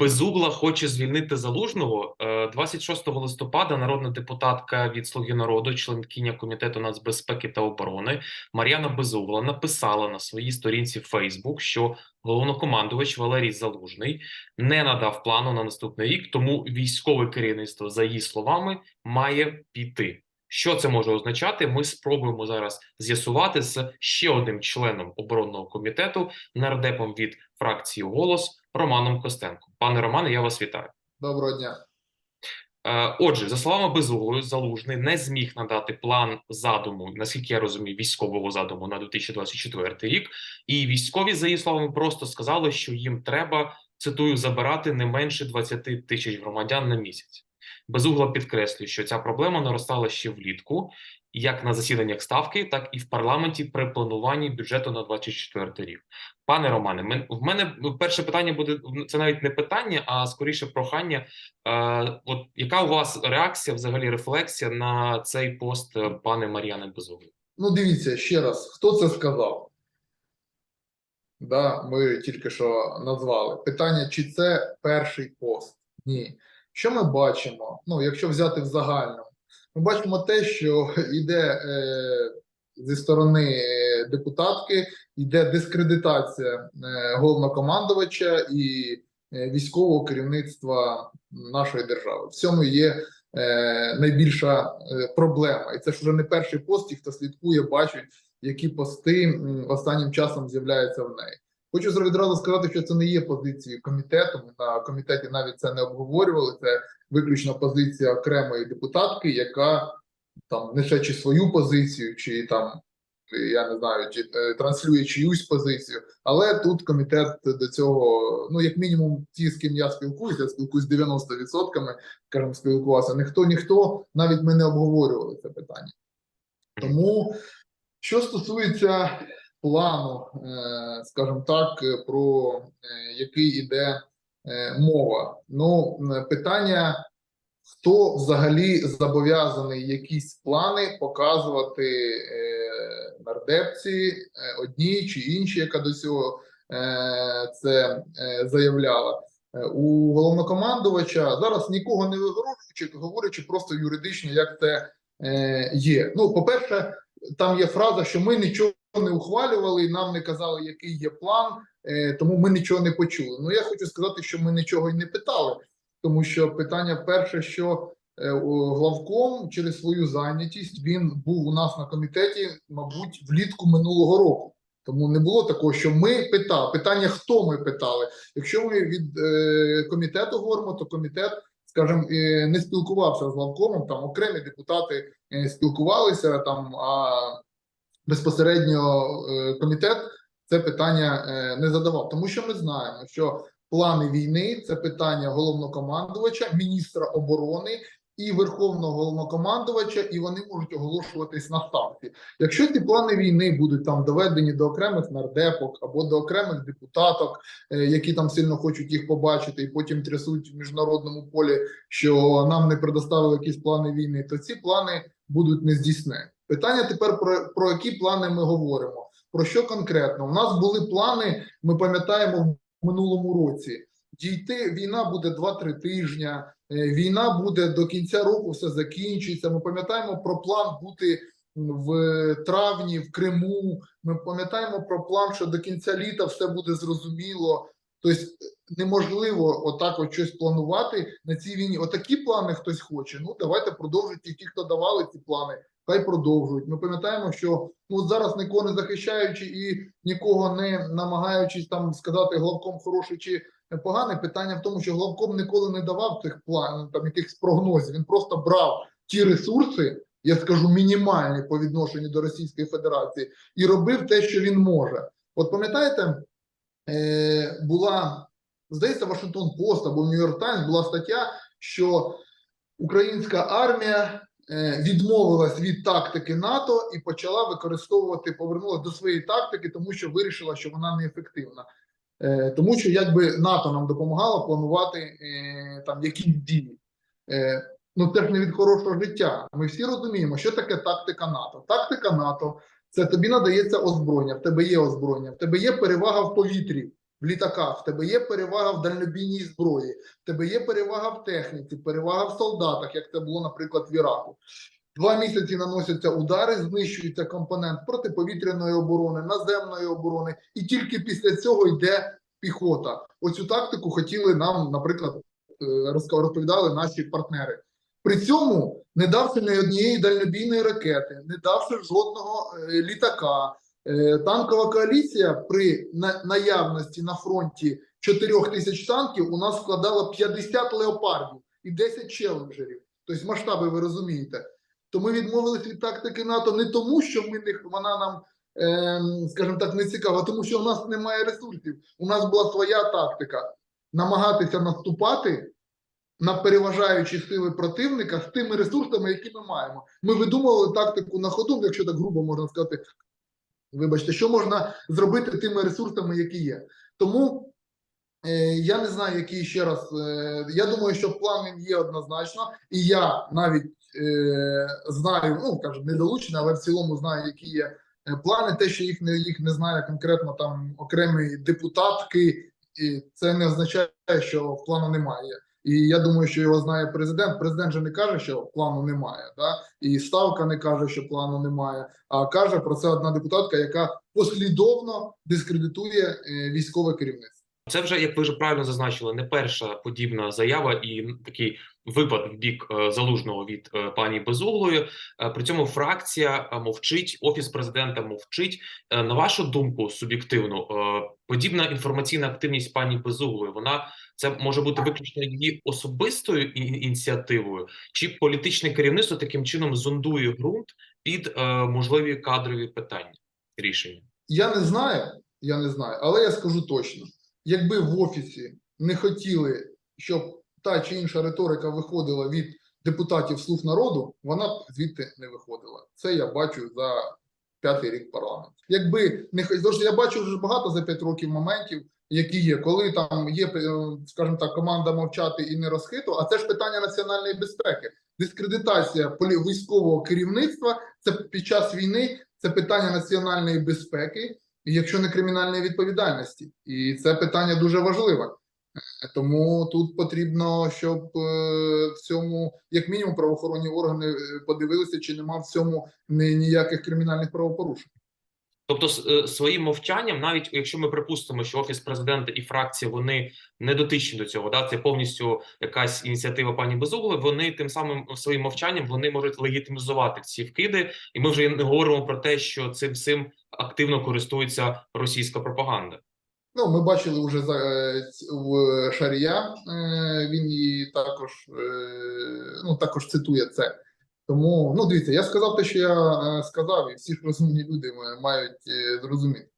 Безугла хоче звільнити залужного. Е, 26 листопада народна депутатка від Слуги народу, членкиня комітету нацбезпеки та оборони Мар'яна Безугла написала на своїй сторінці Facebook, що головнокомандувач Валерій Залужний не надав плану на наступний рік, тому військове керівництво, за її словами, має піти. Що це може означати? Ми спробуємо зараз з'ясувати з ще одним членом оборонного комітету, нардепом від фракції голос Романом Костенко. Пане Романе, я вас вітаю. Доброго дня. Е, Отже, за словами Безуглої, Залужний не зміг надати план задуму, наскільки я розумію, військового задуму на 2024 рік. І військові, за її словами, просто сказали, що їм треба цитую забирати не менше 20 тисяч громадян на місяць. Безугла підкреслює, що ця проблема наростала ще влітку, як на засіданнях ставки, так і в парламенті при плануванні бюджету на 2024 рік. Пане Романе, в мене ну, перше питання буде це навіть не питання, а скоріше прохання. Е, от яка у вас реакція, взагалі рефлексія на цей пост е, пане Мар'яни Безугли? Ну, дивіться ще раз, хто це сказав? Да, ми тільки що назвали. Питання, чи це перший пост? Ні. Що ми бачимо? Ну, якщо взяти в загальному, ми бачимо те, що йде е, зі сторони е, депутатки, йде дискредитація е, головнокомандувача і е, військового керівництва нашої держави. В цьому є е, найбільша е, проблема. І це ж вже не перший пост, ті, хто слідкує, бачать, які пости останнім часом з'являються в неї. Хочу відразу сказати, що це не є позицією комітету. Ми на комітеті навіть це не обговорювали. Це виключно позиція окремої депутатки, яка там несе чи свою позицію, чи там я не знаю, чи е, транслює чиюсь позицію. Але тут комітет до цього, ну як мінімум, ті, з ким я спілкуюся, я спілкуюсь з 90%, скажімо, спілкувався. Ніхто, ніхто, навіть ми не обговорювали це питання. Тому, що стосується плану, е, скажімо так, про е, який іде е, мова. Ну, питання, хто взагалі зобов'язаний якісь плани показувати е, нардепці, одній чи іншій, яка до цього це заявляла. У головнокомандувача зараз нікого не вигорожуючи, говорячи просто юридично, як це є. Ну, по-перше, там є фраза, що ми нічого не ухвалювали, і нам не казали, який є план, е, тому ми нічого не почули. Ну я хочу сказати, що ми нічого й не питали, тому що питання перше, що е, главком через свою зайнятість він був у нас на комітеті, мабуть, влітку минулого року. Тому не було такого, що ми питали. Питання, хто ми питали. Якщо ми від е, комітету говоримо, то комітет, скажімо, е, не спілкувався з главкомом, там окремі депутати е, спілкувалися там, а безпосередньо е, комітет це питання е, не задавав, тому що ми знаємо, що плани війни це питання головнокомандувача, міністра оборони і верховного головнокомандувача, і вони можуть оголошуватись на ставці. Якщо ці плани війни будуть там доведені до окремих нардепок або до окремих депутаток, е, які там сильно хочуть їх побачити, і потім трясуть в міжнародному полі, що нам не предоставили якісь плани війни, то ці плани будуть не здійснені. Питання тепер про, про які плани ми говоримо. Про що конкретно? У нас були плани, ми пам'ятаємо в минулому році. Дійти війна буде 2-3 тижня. е, Війна буде до кінця року, все закінчиться. Ми пам'ятаємо про план бути в травні в Криму. Ми пам'ятаємо про план, що до кінця літа все буде зрозуміло. Тобто неможливо отак от щось планувати на цій війні. Отакі плани хтось хоче. Ну давайте продовжуйте ті, хто давали ці плани хай продовжують. Ми пам'ятаємо, що ну зараз нікого не захищаючи і нікого не намагаючись там сказати главком хороший чи поганий. Питання в тому, що главком ніколи не давав цих планів, там якихось прогнозів. Він просто брав ті ресурси, я скажу мінімальні по відношенню до Російської Федерації, і робив те, що він може. От пам'ятаєте, е, була здається, Вашингтон Пост або Нью-Йорк Таймс була стаття, що українська армія відмовилась від тактики НАТО і почала використовувати, повернулася до своєї тактики, тому що вирішила, що вона неефективна. Е, Тому що якби НАТО нам допомагало планувати е, там якісь дії. Е, Ну це ж не від хорошого життя. Ми всі розуміємо, що таке тактика НАТО. Тактика НАТО це тобі надається озброєння, в тебе є озброєння, в тебе є перевага в повітрі. В літаках, в тебе є перевага в дальнобійній зброї, в тебе є перевага в техніці, перевага в солдатах, як це було, наприклад, в Іраку. Два місяці наносяться удари, знищується компонент протиповітряної оборони, наземної оборони, і тільки після цього йде піхота. Оцю тактику хотіли нам, наприклад, е, розповідали наші партнери. При цьому не давши ні однієї дальнобійної ракети, не давши жодного е, літака, танкова коаліція при наявності на фронті 4 тисяч танків у нас складала 50 леопардів і 10 челенджерів. Тобто масштаби ви розумієте. То ми відмовились від тактики НАТО не тому, що ми не вона нам, ем, скажімо так, не цікава, а тому що у нас немає ресурсів. У нас була своя тактика намагатися наступати на переважаючі сили противника з тими ресурсами, які ми маємо. Ми видумували тактику на ходу, якщо так грубо можна сказати. Вибачте, що можна зробити тими ресурсами, які є. Тому е, я не знаю, який ще раз. Е, я думаю, що план він є однозначно, і я навіть е, знаю, ну кажу, недолучно, але в цілому знаю, які є е, плани. Те, що їх не їх не знає конкретно там окремі депутатки, і це не означає, що плану немає. І я думаю, що його знає президент. Президент же не каже, що плану немає, да? і ставка не каже, що плану немає. А каже про це одна депутатка, яка послідовно дискредитує е, військове керівництво. Це вже, як ви вже правильно зазначили, не перша подібна заява і такий випад в бік е, залужного від е, пані Безуглої. При цьому фракція мовчить, офіс президента мовчить. На вашу думку, суб'єктивно, подібна інформаційна активність пані Безуглої, вона це може бути виключно її особистою ініціативою, чи політичне керівництво таким чином зондує ґрунт під е, можливі кадрові питання рішення. Я не знаю, я не знаю, але я скажу точно: якби в офісі не хотіли, щоб та чи інша риторика виходила від депутатів слуг народу, вона б звідти не виходила. Це я бачу за п'ятий рік парламенту. Якби не Тож я бачу вже багато за п'ять років моментів, які є, коли там є, е, скажімо так, команда мовчати і не розхиту. А це ж питання національної безпеки. Дискредитація військового керівництва це під час війни це питання національної безпеки, якщо не кримінальної відповідальності, і це питання дуже важливе. Е, Тому тут потрібно, щоб е, в цьому, як мінімум, правоохоронні органи подивилися, чи нема в цьому ні- ніяких кримінальних правопорушень. Тобто, е, своїм мовчанням, навіть якщо ми припустимо, що офіс президента і фракція вони не дотичні до цього, да це повністю якась ініціатива пані Безуглої, Вони тим самим своїм мовчанням вони можуть легітимізувати ці вкиди, і ми вже не говоримо про те, що цим всім активно користується російська пропаганда. Ну, ми бачили вже за е, в Шарія. е, Він її також ну також цитує це. Тому ну дивіться, я сказав те, що я е, сказав, і всі ж розумні люди мають е, зрозуміти.